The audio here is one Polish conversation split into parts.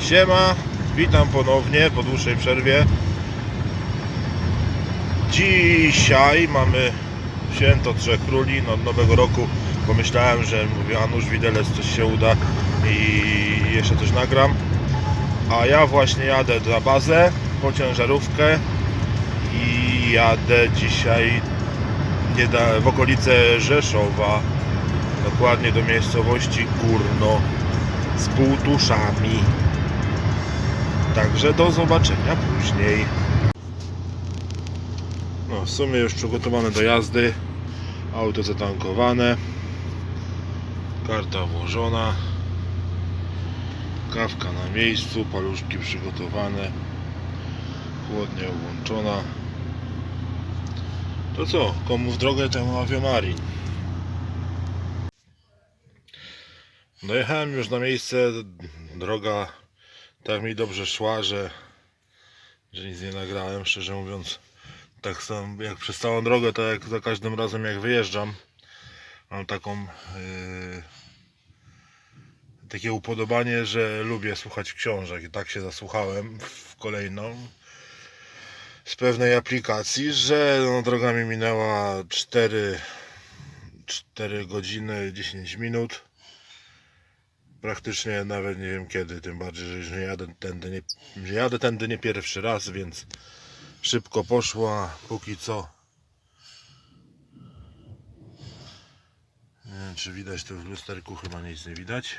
Siema, witam ponownie po dłuższej przerwie. Dzisiaj mamy święto Trzech Króli, no, od Nowego Roku. Pomyślałem, że mówię, a widelec coś się uda i jeszcze coś nagram. A ja właśnie jadę na bazę po ciężarówkę i jadę dzisiaj w okolice Rzeszowa, dokładnie do miejscowości Górno z półtuszami. Także do zobaczenia później. No, w sumie już przygotowane do jazdy. Auto zatankowane. Karta włożona. Kawka na miejscu, paluszki przygotowane. Chłodnia włączona. To co? Komu w drogę, temu aviomarin. Dojechałem już na miejsce. Droga tak mi dobrze szła, że, że nic nie nagrałem, szczerze mówiąc. Tak sam jak przez całą drogę, to jak za każdym razem jak wyjeżdżam, mam taką yy, takie upodobanie, że lubię słuchać książek i tak się zasłuchałem w kolejną z pewnej aplikacji, że no, droga mi minęła 4, 4 godziny 10 minut praktycznie nawet nie wiem kiedy, tym bardziej, że już nie jadę tędy nie, jadę tędy nie pierwszy raz, więc szybko poszła, póki co. Nie wiem, czy widać to w lusterku, chyba nic nie widać.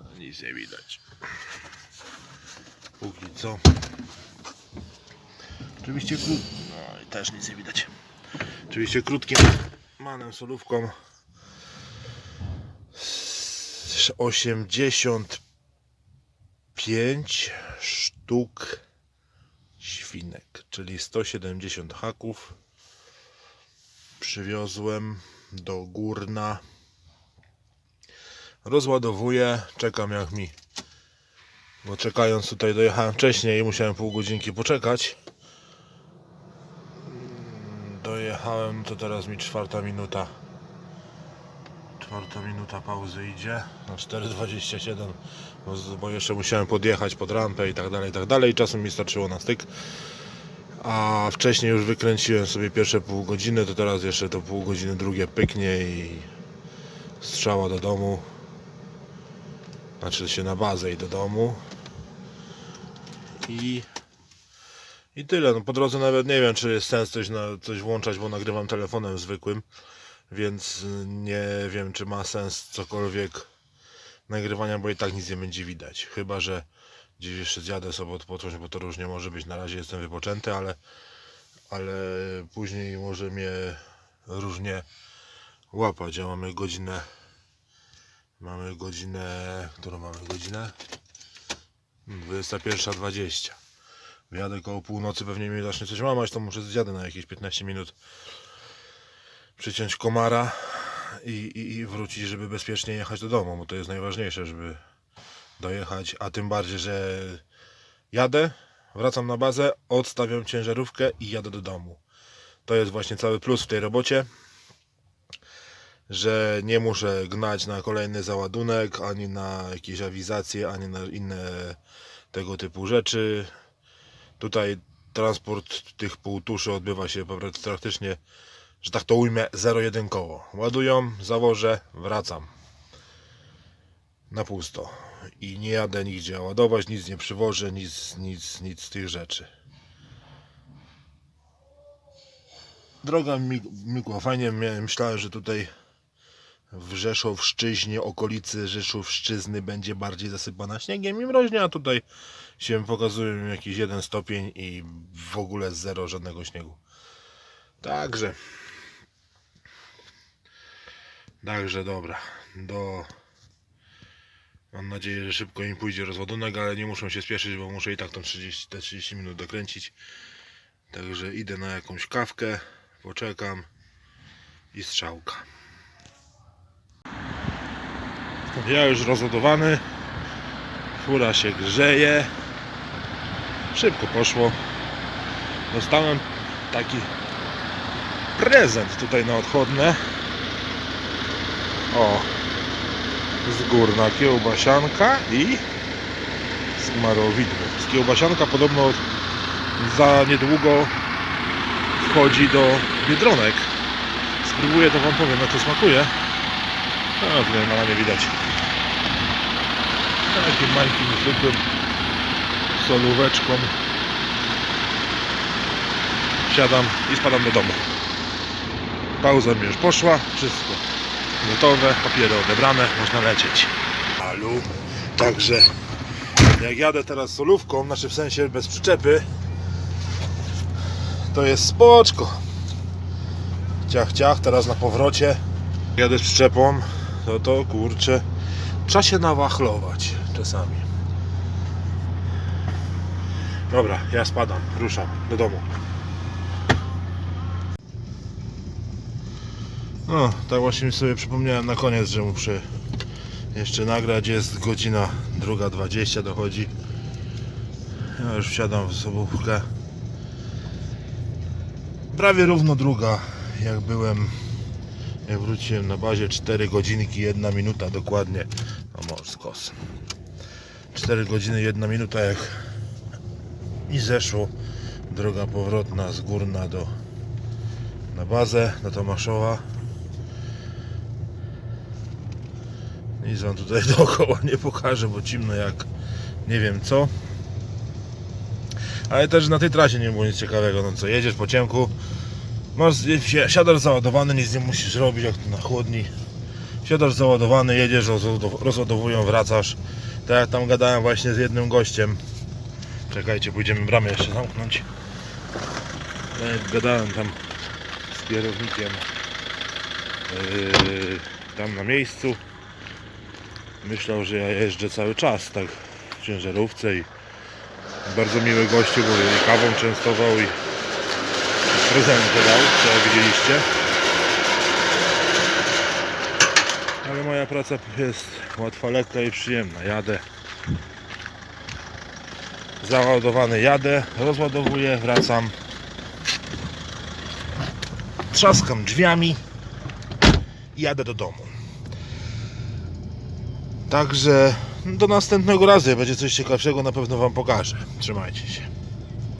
No, Nic nie widać. Póki co. Oczywiście. No i też nic nie widać. Oczywiście krótkim manem solówką 85 sztuk świnek, czyli 170 haków. Przywiozłem do Górna. Rozładowuję, czekam jak mi. Bo czekając tutaj dojechałem wcześniej i musiałem pół godzinki poczekać. Dojechałem, to teraz mi czwarta minuta. Czwarta minuta pauzy idzie na 4.27 bo, jeszcze musiałem podjechać pod rampę i tak dalej, i tak dalej. Czasem mi starczyło na styk. A wcześniej już wykręciłem sobie pierwsze pół godziny, to teraz jeszcze to pół godziny drugie pyknie i strzała do domu. Znaczy się na bazę i do domu. I i tyle. No po drodze nawet nie wiem, czy jest sens coś, na, coś włączać, bo nagrywam telefonem zwykłym więc nie wiem, czy ma sens cokolwiek nagrywania, bo i tak nic nie będzie widać. Chyba, że gdzieś jeszcze zjadę sobie odpocząć, bo to różnie może być. Na razie jestem wypoczęty, ale, ale później może mnie różnie łapać. A mamy godzinę. Mamy godzinę. Którą mamy godzinę? 21.20. Wyjadę koło północy, pewnie mi zacznie coś mamać, to muszę zjadę na jakieś 15 minut przyciąć komara i, i, i wrócić, żeby bezpiecznie jechać do domu, bo to jest najważniejsze, żeby dojechać, a tym bardziej, że jadę, wracam na bazę, odstawiam ciężarówkę i jadę do domu. To jest właśnie cały plus w tej robocie, że nie muszę gnać na kolejny załadunek, ani na jakieś awizacje, ani na inne tego typu rzeczy. Tutaj transport tych półtuszy odbywa się praktycznie że tak to ujmę, 0,1 koło. Ładują, zawożę, wracam. Na pusto. I nie jadę nigdzie ładować, nic nie przywożę, nic, nic, nic z tych rzeczy. Droga mi- migła fajnie, myślałem, że tutaj w Rzeszowszczyźnie, okolicy Rzeszowszczyzny będzie bardziej zasypana śniegiem i mroźnie, a tutaj się pokazuje jakiś jeden stopień i w ogóle zero żadnego śniegu. Także Także dobra, do... Mam nadzieję, że szybko im pójdzie rozładunek, ale nie muszą się spieszyć, bo muszę i tak tą 30, te 30 minut dokręcić. Także idę na jakąś kawkę, poczekam i strzałka. Ja już rozładowany, fura się grzeje, szybko poszło. Dostałem taki prezent tutaj na odchodne. O. z górna kiełbasianka i smarowidło. Z kiełbasianka podobno za niedługo wchodzi do Biedronek. Spróbuję to wam powiem jak to smakuje. No tutaj na nie widać. Takim mańkim zwykłym solóweczką. Siadam i spadam do domu. Pauza mi już poszła, wszystko gotowe, papiery odebrane, można lecieć. Alu, także jak jadę teraz solówką, znaczy w sensie bez przyczepy, to jest spoczko. Ciach, ciach, teraz na powrocie jadę z przyczepą, to to kurczę, trzeba się nawachlować czasami. Dobra, ja spadam, ruszam do domu. No, tak właśnie sobie przypomniałem na koniec, że muszę jeszcze nagrać. Jest godzina 2.20 dochodzi. Ja już wsiadam w sobówkę. Prawie równo druga, jak byłem, jak wróciłem na bazie. 4 godzinki, 1 minuta dokładnie. No może skos. 4 godziny, 1 minuta jak i zeszło droga powrotna z Górna do na bazę, do Tomaszowa. Nic wam tutaj dookoła nie pokażę, bo cimno jak nie wiem co. Ale też na tej trasie nie było nic ciekawego. No co, jedziesz po ciemku, masz si- siadasz załadowany, nic nie musisz robić jak na chłodni. Siadasz załadowany, jedziesz, rozładow- rozładowują, wracasz. Tak jak tam gadałem właśnie z jednym gościem. Czekajcie, pójdziemy bramę jeszcze zamknąć. Tak jak gadałem tam z kierownikiem yy, tam na miejscu myślał, że ja jeżdżę cały czas tak w ciężarówce i bardzo miły gościu, bo i kawą częstował i prezenty dał, co widzieliście. Ale moja praca jest łatwa, lekka i przyjemna. Jadę załadowany jadę, rozładowuję, wracam trzaskam drzwiami i jadę do domu. Także do następnego razu jak będzie coś ciekawszego na pewno Wam pokażę. Trzymajcie się.